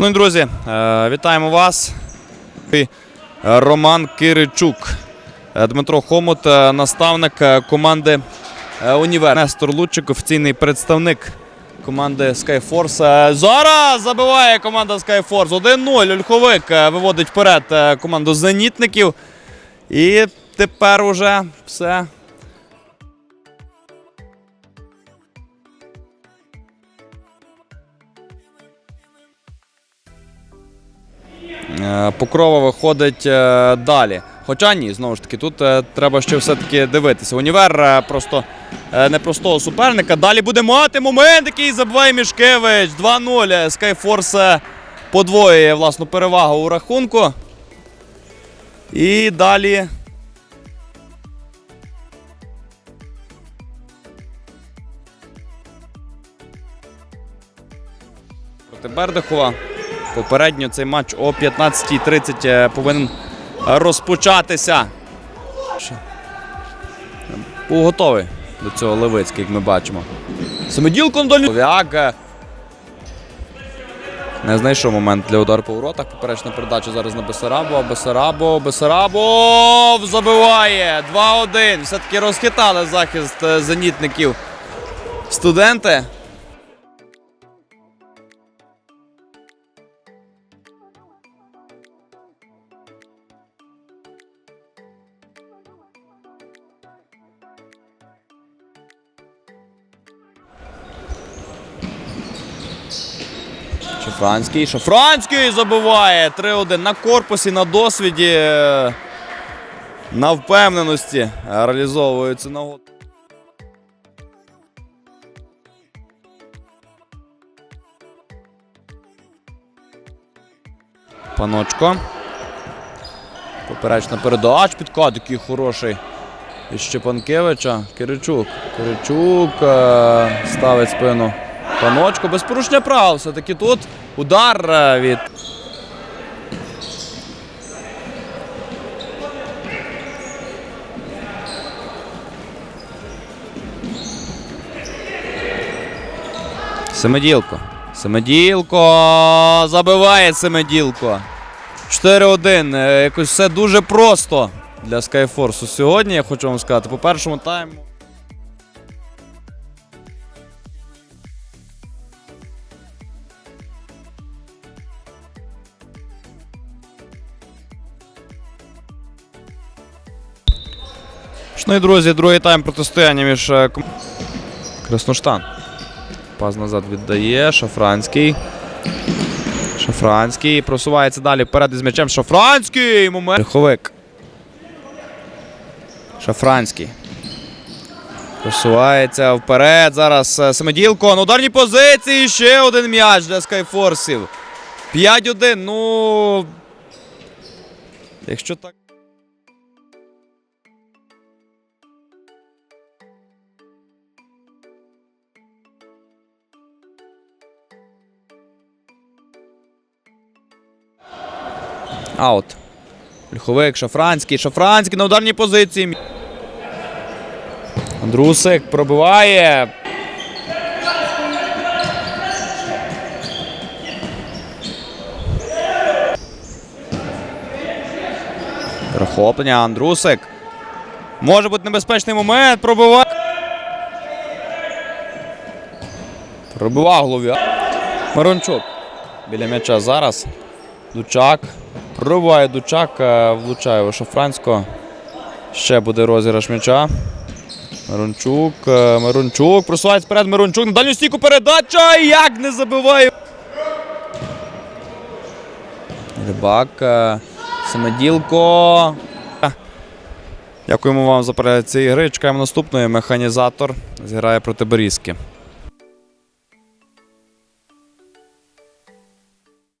Шановні друзі, е, вітаємо вас. Роман Киричук, Е, Дмитро Хомут, е, наставник е, команди е, Універ. Нестор Лучик, офіційний представник команди Skyforce. Е, Зараз забиває команда Skyforce. 1-0. Ольховик е, виводить вперед е, команду зенітників. І тепер уже все. Покрова виходить е, далі. Хоча ні, знову ж таки, тут е, треба ще все-таки дивитися. Універ е, просто е, непростого суперника. Далі буде мати момент, який забиває Мішкевич. 2-0. Скайфорс е, подвоює власну перевагу у рахунку. І далі. Проти Бердихова. Попередньо цей матч о 15.30 е, повинен розпочатися. Був готовий до цього Левицький, як ми бачимо. Лов'як, е, Не знайшов момент для удару по воротах. Поперечна передача зараз на Бесарабо. Бесарабо, Бесарабо забиває 2-1. Все-таки розхитали захист е, зенітників студенти. Шафранський. Шафранський забиває 3-1 на корпусі, на досвіді, на впевненості реалізовується нагоду. Паночко. Поперечна передача. Підкат який хороший. Від Щепанкевича. Киричук. Киричук е, ставить спину. Паночко без порушення прав. Все-таки тут удар е, від. Семиділко. Семиділко. Забиває Семиділко. 4-1. Е, Якось все дуже просто для Skyforce сьогодні. Я хочу вам сказати. По першому тайму. Шановні друзі, другий тайм протистояння між е, Красноштан. Паз назад віддає. Шафранський. Шафранський. Просувається далі вперед із м'ячем. Шафранський! Момент. Риховик. Шафранський. Просувається вперед. Зараз е, Семиділко. На ударній позиції. Ще один м'яч для скайфорсів. 5-1. Ну. Якщо так. Аут. Льховик, Шафранський. Шафранський на ударній позиції. Андрусик пробиває. Перехоплення. Андрусик. Може бути небезпечний момент. Пробиває. Пробивав голові. Марончук. Біля м'яча зараз. Дучак. Пробиває Дучак, е, влучає у Шафранського. Ще буде розіграш м'яча. Мирончук. е, Мирончук. Просувається вперед Мирончук. На дальню стійку передача. Як не забиває. Рибак. е, Самоділко. Дякуємо вам за перегляд цієї гри. Чекаємо наступної. Механізатор зіграє проти Берізки.